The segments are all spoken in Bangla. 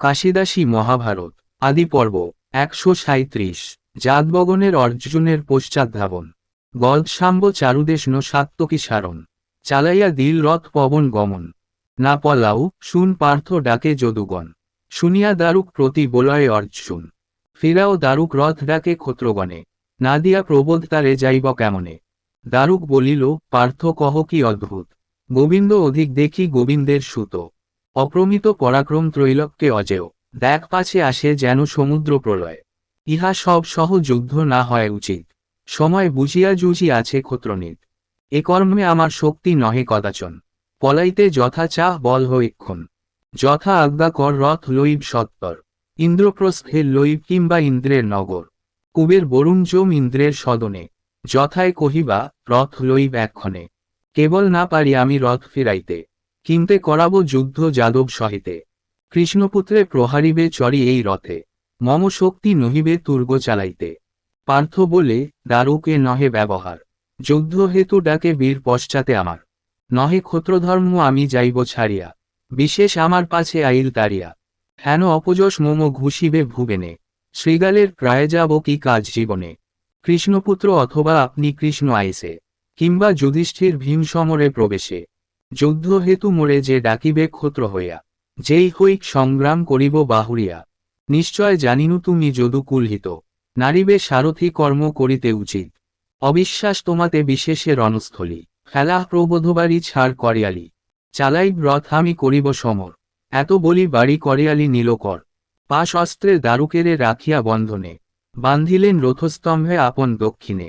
কাশিদাসী মহাভারত, আদি পর্ব, একশো সাঁত্রিশ জাতবগনের অর্জুনের পশ্চাৎধাবন। গলসাম্ব চারুদেশ ন সাত্তকী সারণ, চালাইয়া দিল রথ পবন গমন। না পলাও শুন পার্থ ডাকে যদুগণ, শুনিয়া দারুক প্রতি বলয়ে অর্জুন। ফিরাও দারুক রথ ডাকে ক্ষত্রগণে না দিয়া প্রবোধ তারে যাইব কেমনে? দারুক বলিল, পার্থ কহ কি অদ্ভুত। গোবিন্দ অধিক দেখি গোবিন্দের সুত। অপ্রমিত পরাক্রম ত্রৈলক্যে অজেয়। দেখ পাছে আসে যেন সমুদ্র প্রলয়। ইহা সব সহ যুদ্ধ না হয় উচিত। সময় বুঝিয়া জুঝি আছে ক্ষত্রনীত এ কর্মে আমার শক্তি নহে কদাচন। পলাইতে যথা চাহ বল হইক্ষণ যথা আজ্ঞা কর রথ লইব সত্তর। ইন্দ্রপ্রস্থে লইব কিংবা ইন্দ্রের নগর। কুবের বরুণ জম ইন্দ্রের সদনে। যথায় কহিবা, রথ লইব এক্ষণে কেবল না পারি আমি রথ ফিরাইতে। কিনতে করাব যুদ্ধ যাদব সহিতে। কৃষ্ণপুত্রে প্রহারিবে চরি এই রথে। মম শক্তি নহিবে তুর্গ চালাইতে। পার্থ বলে, দারুকে নহে ব্যবহার। যুদ্ধ হেতু ডাকে বীর পশ্চাতে আমার। নহে ক্ষত্রধর্ম আমি যাইব ছাড়িয়া। বিশেষ আমার পাছে আইল তারিয়া। হেন অপযশ মম ঘুষিবে ভুবেনে। শ্রীগালের প্রায় যাব কি কাজ জীবনে। কৃষ্ণপুত্র অথবা আপনি কৃষ্ণ আইসে। কিংবা যুধিষ্ঠির ভীম সমরে প্রবেশে। যুদ্ধ হেতু মোরে যে ডাকিবে ক্ষত্র হইয়া, যেই হইক সংগ্রাম করিব বাহুরিয়া নিশ্চয় জানিনু তুমি যদু কুলহিত, নারীবে সারথি কর্ম করিতে উচিত। অবিশ্বাস তোমাতে বিশেষে রণস্থলী, খেলা প্রবোধবাড়ি ছাড় করিয়ালি। চালাই রথ আমি করিব সমর, এত বলি বাড়ি করিয়ালি নীলকর। পাশ অস্ত্রে দারুকেরে রাখিয়া বন্ধনে, বান্ধিলেন রথস্তম্ভে আপন দক্ষিণে।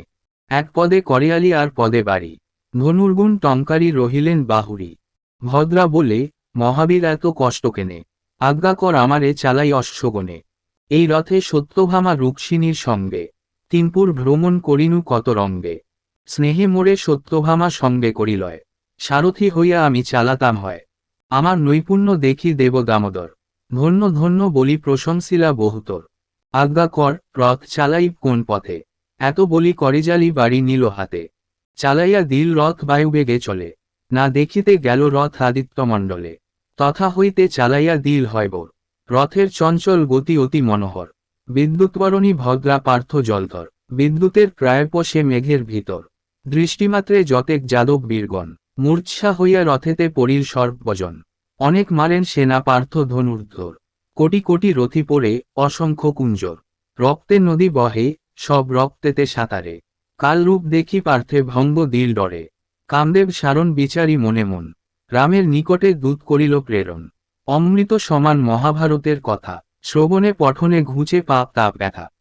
এক পদে করিয়ালি আর পদে বাড়ি। ধনুর্গুণ টঙ্কারি রহিলেন বাহুরি। ভদ্রা বলে, মহাবীর এত কষ্ট কেনে? আজ্ঞা কর আমারে চালাই অশ্বগণে। এই রথে সত্যভামা রুক্মিণীর সঙ্গে। তিনপুর ভ্রমণ করিনু কত রঙ্গে। স্নেহে মোরে সত্যভামা সঙ্গে করিলয়। সারথি হইয়া আমি চালাতাম হয়। আমার নৈপুণ্য দেখি দেব দামোদর। ধন্য ধন্য বলি প্রশংসিলা বহুতর। আজ্ঞা কর, রথ চালাই কোন পথে? এত বলি করিজালি বাড়ি নিল হাতে। চালাইয়া দিল রথ বায়ুবেগে চলে। না দেখিতে গেল রথ আদিত্যমণ্ডলে। তথা হইতে চালাইয়া দিল হয় বোর রথের চঞ্চল গতি অতি মনোহর। বিদ্যুৎবরণী ভদ্রা পার্থ জলধর। বিদ্যুতের প্রায় পশে মেঘের ভিতর। দৃষ্টিমাত্রে যতেক যাদব বীরগণ। মূর্চ্ছা হইয়া রথেতে পড়িল সর্বজন। অনেক মারেন সেনা পার্থ ধনুর্ধর। কোটি কোটি রথি পড়ে অসংখ্য কুঞ্জর। রক্তে নদী বহে, সব রক্তেতে সাঁতারে। কালরূপ দেখি পার্থে ভঙ্গ দিল ডরে। কামদেব সারণ বিচারী মনে মন। রামের নিকটে দূত করিল প্রেরণ। অমৃত সমান মহাভারতের কথা। শ্রবণে পঠনে ঘুচে পাপ তাপ ব্যথা।